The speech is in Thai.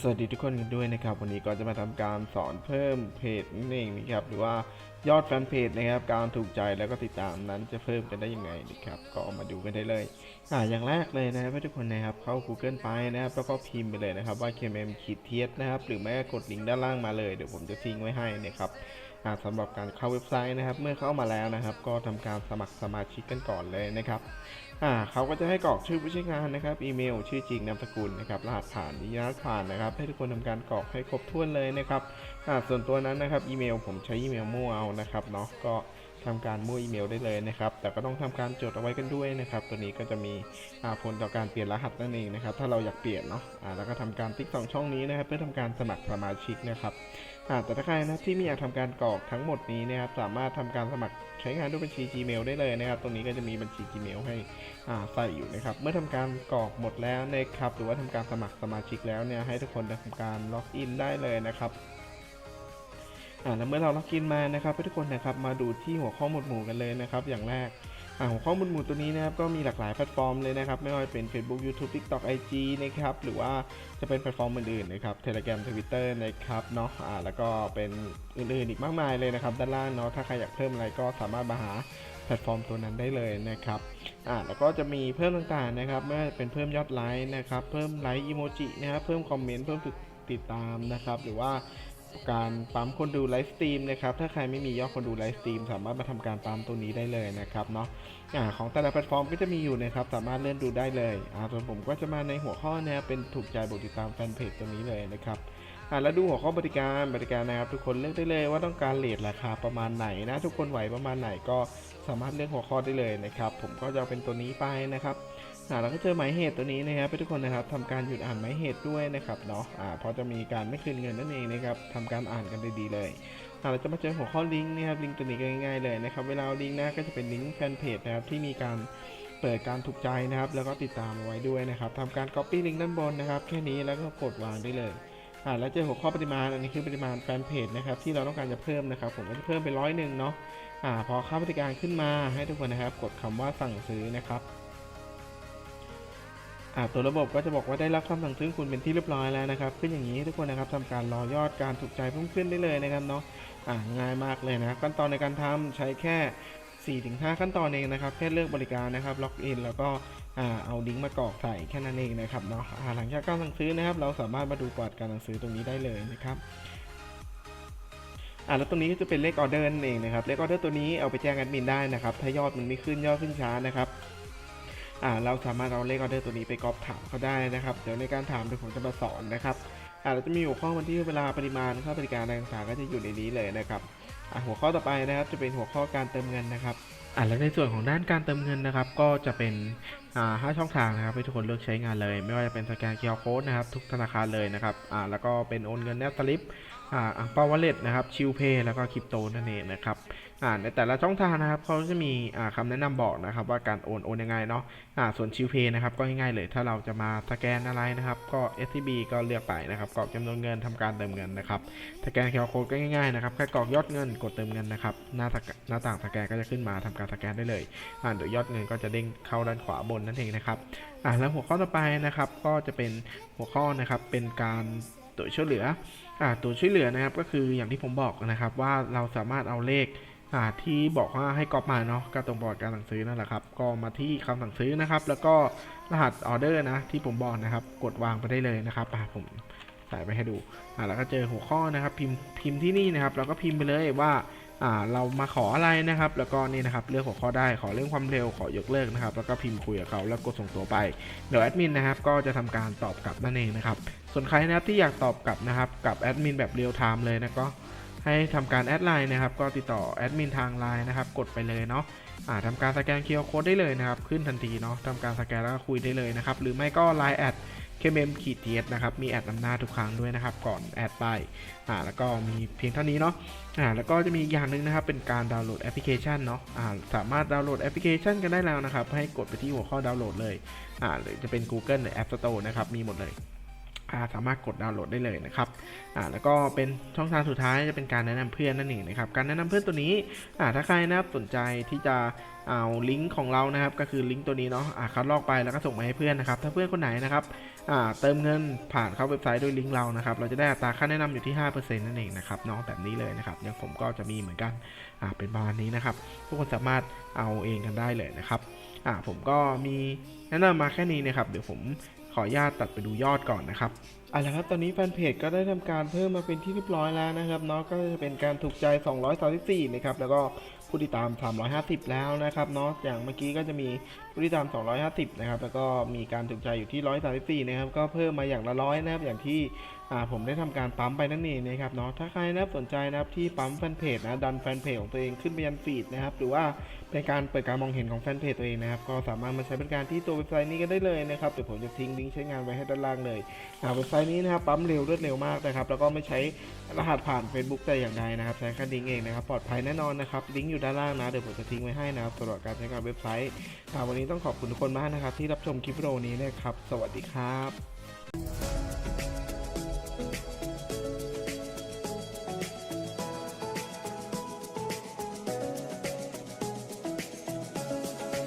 สวัสดีทุกคนกันด้วยนะครับ วันนี้ก็จะมาทำการสอนเพิ่มเพจนั่นเองนะครับ หรือว่ายอดแฟนเพจนะครับ การถูกใจแล้วก็ติดตามนั้นจะเพิ่มกันได้ยังไงนะครับ ก็มาดูกันได้เลยอ่าอย่างแรกเลยนะครับทุกคนนะครับเข้า Google ไปนะครับ แล้วก็พิมพ์ไปเลยนะครับว่า KMM ขีดเทียนะครับ หรือไม่ก็กดลิงก์ด้านล่างมาเลยเดี๋ยวผมจะทิ้งไว้ให้นะครับ สำหรับการเข้าเว็บไซต์นะครับ เมื่อเข้ามาแล้วนะครับ ก็ทำการสมัครสมาชิกกันก่อนเลยนะครับอ่าเขาก็จะให้กรอกชื่อผู้ใช้งานนะครับ อีเมล ชื่อจริงนามสกุลนะครับ รหัสผ่านนิยามผ่านนะครับ ให้ทุกคนทำการกรอกให้ครบถ้วนเลยนะครับ ส่วนตัวนั้นนะครับอีเมลผมใช้อีเมลมั่วเอานะครับเนาะก็ทำการมั่วอีเมลได้เลยนะครับ แต่ก็ต้องทำการจดเอาไว้กันด้วยนะครับ ตัวนี้ก็จะมีอ่าผลต่อการเปลี่ยนรหัสนั่นเองนะครับ ถ้าเราอยากเปลี่ยนเนาะอ่าแล้วก็ทำการติ๊กสองช่องนี้นะครับ เพื่อทำการสมัครสมาชิกนะครับอ่าแต่ถ้าใครนะที่ไม่อยากทำการกรอกทั้งหมดนี้นะครับ สามารถทำการสมัครใช้งานด้วยบัญชี Gmail ได้เลยนะครับ ตรงนี้ก็จะมีบัญชี Gmail ให้อ่าใส่อยู่นะครับ เมื่อทำการกรอกหมดแล้วนะครับ หรือว่าทำการสมัครสมาชิกแล้วเนี่ยให้ทุกคนทำการล็อกอินได้เลยนะครับ อ่าแล้วเมื่อเราล็อกอินมานะครับทุกคนนะครับมาดูที่หัวข้อหมวดหมู่กันเลยนะครับอย่างแรกอ่าหัวข้อมูลหมู่ตัวนี้นะครับก็มีหลากหลายแพลตฟอร์มเลยนะครับไม่ว่าจะเป็น Facebook YouTube TikTok IG นะครับหรือว่าจะเป็นแพลตฟอร์มอื่นๆนะครับ Telegram Twitter นะครับเนาะอ่าแล้วก็เป็นอื่นๆอีกมากมายเลยนะครับด้านล่างเนาะถ้าใครอยากเพิ่มอะไรก็สามารถมาหาแพลตฟอร์มตัวนั้นได้เลยนะครับอ่าแล้วก็จะมีเพิ่มต่างๆนะครับไม่ว่าจะเป็นเพิ่มยอดไลค์นะครับเพิ่มไลค์อีโมจินะครับเพิ่มคอมเมนต์เพิ่มติดตามนะครับหรือว่า การปั๊มคนดูไลฟ์สตรีมนะครับ ถ้าใครไม่มียอดคนดูไลฟ์สตรีมสามารถมาทำการปั๊มตัวนี้ได้เลยนะครับเนาะอ่าของแต่ละแพลตฟอร์มก็จะมีอยู่นะครับ สามารถเลื่อนดูได้เลยอ่าส่วนผมก็จะมาในหัวข้อนะครับเป็นถูกใจบทติดตามแฟนเพจตัวนี้เลยนะครับอ่าแล้วดูหัวข้อบริการบริการนะครับทุกคนเลือกได้เลยว่าต้องการเลทราคาประมาณไหนนะ ทุกคนไหวประมาณไหนก็สามารถเลือกหัวข้อได้เลยนะครับ ผมก็จะเป็นตัวนี้ไปนะครับ อ่าแล้วก็เจอหมายเหตุตัวนี้นะครับทุกคนนะครับทำการหยุดอ่านหมายเหตุด้วยนะครับเนาะอ่าพราะจะมีการไม่คืนเงินนั่นเองนะครับทำการอ่านกันดีๆเลยอ่าเราจะมาเจอหัวข้อลิงก์นะครับลิงก์ตัวนี้ก็ง่ายๆเลยนะครับเวลาลิงก์นะก็จะเป็นลิงก์แฟนเพจนะครับที่มีการเปิดการถูกใจนะครับ แล้วก็ติดตามไว้ด้วยนะครับทำการ Copy ลิงก์ด้านบนนะครับ แค่นี้แล้วก็กดวางได้เลยอ่าแล้วเจอหัวข้อปริมาณอันนี้คือปริมาณแฟนเพจนะครับที่เราต้องการจะเพิ่มนะครับ ผมก็จะเพิ่มไปร้อยหนึ่งเนาะอ่าพอค่าบริการขึ้นมาให้ทุกคนนะครับ กดคำว่าสั่งซื้อนะครับ อ่าตัวระบบก็จะบอกว่าได้รับคำสั่งซื้อคุณเป็นที่เรียบร้อยแล้วนะครับขึ้นอย่างนี้ให้ทุกคนนะครับทำการรอยอดการถูกใจเพิ่มขึ้นได้เลยนะครับเนาะอ่าง่ายมากเลยนะขั้นตอนในการทำใช้แค่ 4-5 ขั้นตอนเองนะครับแค่เลือกบริการนะครับล็อกอินแล้วก็เอาลิงก์มากรอกใส่แค่นั้นเองนะครับเนาะหลังจากการสั่งซื้อนะครับ เราสามารถมาดูประวัติการสั่งซื้อตรงนี้ได้เลยนะครับอ่าแล้วตรงนี้ก็จะเป็นเลขออเดอร์นั่นเองนะครับเลขออเดอร์ตัวนี้เอาไปแจ้งแอดมินได้นะครับถ้ายอดมันไม่ขึ้นยอดขึ้นช้านะครับ อ่าเราสามารถเอาเลขออเดอร์ตัวนี้ไปกรอบถามเขาได้นะครับ เดี๋ยวในการถามเดี๋ยวผมจะมาสอนนะครับอ่าเราจะมีหัวข้อวันที่เวลาปริมาณค่าบริการอะไรต่างๆก็จะอยู่ในนี้เลยนะครับอ่าหัวข้อต่อไปนะครับจะเป็นหัวข้อการเติมเงินนะครับอ่าแล้วในส่วนของด้านการเติมเงินนะครับ ก็จะเป็นอ่าห้าช่องทางนะครับให้ทุกคนเลือกใช้งานเลย ไม่ว่าจะเป็นสแกน QR Code นะครับทุกธนาคารเลยนะครับอ่าแล้วก็เป็นโอนเงินแนบสลิปอ่าเป้าวอลเล็ตนะครับชิลเพย์แล้วก็คริปโตนั่นเองนะครับ อ่าในแต่ละช่องทางนะครับเขาจะมีอ่าคำแนะนำบอกนะครับ ว่าการโอนโอนยังไงเนาะอ่าส่วนชิวเพย์นะครับก็ง่ายๆเลย ถ้าเราจะมาสแกนอะไรนะครับ ก็ SCB ก็เลือกไปนะครับกรอกจำนวนเงินทำการเติมเงินนะครับสแกน QR Code ก็ง่ายๆนะครับแค่กรอกยอดเงินกดเติมเงินนะครับหน้าหน้าต่างสแกนก็จะขึ้นมาทำการสแกนได้เลยอ่าเดี๋ยวยอดเงินก็จะเด้งเข้าด้านขวาบนนั่นเองนะครับอ่าแล้วหัวข้อต่อไปนะครับก็จะเป็นหัวข้อนะครับเป็นการตัวช่วยเหลืออ่าตัวช่วยเหลือนะครับก็คืออย่างที่ผมบอกนะครับว่าเราสามารถเอาเลข อ่าที่บอกว่าให้ก๊อปมาเนาะก็ตรงบอร์ดการสั่งซื้อนั่นแหละครับ ก็มาที่คำสั่งซื้อนะครับ แล้วก็รหัสออเดอร์นะที่ผมบอกนะครับ กดวางไปได้เลยนะครับอ่าผมใส่ไปให้ดูอ่าแล้วก็เจอหัวข้อนะครับ พิมพ์พิมพ์ที่นี่นะครับเราก็พิมพ์ไปเลยว่าอ่าเรามาขออะไรนะครับ แล้วก็นี่นะครับเลือกหัวข้อได้ขอเรื่องความเร็วขอยกเลิกนะครับ แล้วก็พิมพ์คุยกับเขาแล้วกดส่งตัวไปเดี๋ยวแอดมินนะครับก็จะทำการตอบกลับนั่นเองนะครับส่วนใครนะครับที่อยากตอบกลับนะครับกับแอดมินแบบเรียลไทม์เลยนะก็ ให้ทำการแอดไลน์นะครับ ก็ติดต่อแอดมินทางไลน์นะครับ กดไปเลยเนาะอ่าทำการสแกนเคียร์โค้ดได้เลยนะครับ ขึ้นทันทีเนาะทำการสแกนแล้วก็คุยได้เลยนะครับ หรือไม่ก็ไลน์แอดเคมมขีดเทียนะครับ มีแอดนำหน้าทุกครั้งด้วยนะครับ ก่อนแอดไปอ่าแล้วก็มีเพียงเท่านี้เนาะอ่าแล้วก็จะมีอย่างหนึ่งนะครับ เป็นการดาวน์โหลดแอปพลิเคชันเนาะอ่าสามารถดาวน์โหลดแอปพลิเคชันกันได้แล้วนะครับ ให้กดไปที่หัวข้อดาวน์โหลดเลยอ่าหรือจะเป็น Google หรือ App Store นะครับ มีหมดเลย สามารถกดดาวน์โหลดได้เลยนะครับอ่าแล้วก็เป็นช่องทางสุดท้ายจะเป็นการแนะนำเพื่อนนั่นเองนะครับการแนะนำเพื่อนตัวนี้อ่าถ้าใครนะครับสนใจที่จะเอาลิงก์ของเรานะครับก็คือลิงก์ตัวนี้เนาะอ่าคัดลอกไปแล้วก็ส่งมาให้เพื่อนนะครับถ้าเพื่อนคนไหนนะครับอ่าเติมเงินผ่านเข้าเว็บไซต์โดยลิงก์เรานะครับเราจะได้อัตราค่าแนะนำอยู่ที่ 5%นั่นเองนะครับเนาะแบบนี้เลยนะครับอย่างผมก็จะมีเหมือนกันอ่าเป็นประมาณนี้นะครับทุกคนสามารถเอาเองกันได้เลยนะครับ อ่าผมก็มีแนะนำมาแค่นี้นะครับ เดี๋ยวผมขออนุญาตตัดไปดูยอดก่อนนะครับเอาละครับ ตอนนี้แฟนเพจก็ได้ทำการเพิ่มมาเป็นที่เรียบร้อยแล้วนะครับเนาะก็จะเป็นการถูกใจ 234 นะครับ แล้วก็ผู้ติดตาม 350 แล้วนะครับเนาะอย่างเมื่อกี้ก็จะมีผู้ติดตาม 250 นะครับ แล้วก็มีการถูกใจอยู่ที่ 134 นะครับ ก็เพิ่มมาอย่างละร้อยนะครับ อย่างที่ ผมได้ทำการปั๊มไปนั่นเองนะครับเนาะถ้าใครนะสนใจนะครับที่ปั๊มแฟนเพจนะดันแฟนเพจของตัวเองขึ้นไปยันฟีดนะครับหรือว่าเป็นการเปิดการมองเห็นของแฟนเพจตัวเองนะครับก็สามารถมาใช้บริการที่ตัวเว็บไซต์นี้กันได้เลยนะครับเดี๋ยวผมจะทิ้งลิงก์ใช้งานไว้ให้ด้านล่างเลยอ่าเว็บไซต์นี้นะครับปั๊มเร็วรวดเร็วมากนะครับแล้วก็ไม่ใช้รหัสผ่าน Facebook แต่อย่างใดนะครับใช้แค่ลิงก์เองนะครับปลอดภัยแน่นอนนะครับลิงก์อยู่ด้านล่างนะเดี๋ยวผมจะทิ้งไว้ให้นะครับสำหรับการใช้งานเว็บไซต์วันนี้ต้องขอบคุณทุกคนมากนะครับที่รับชมคลิปวิดีโอนี้นะครับสวัสดีครับ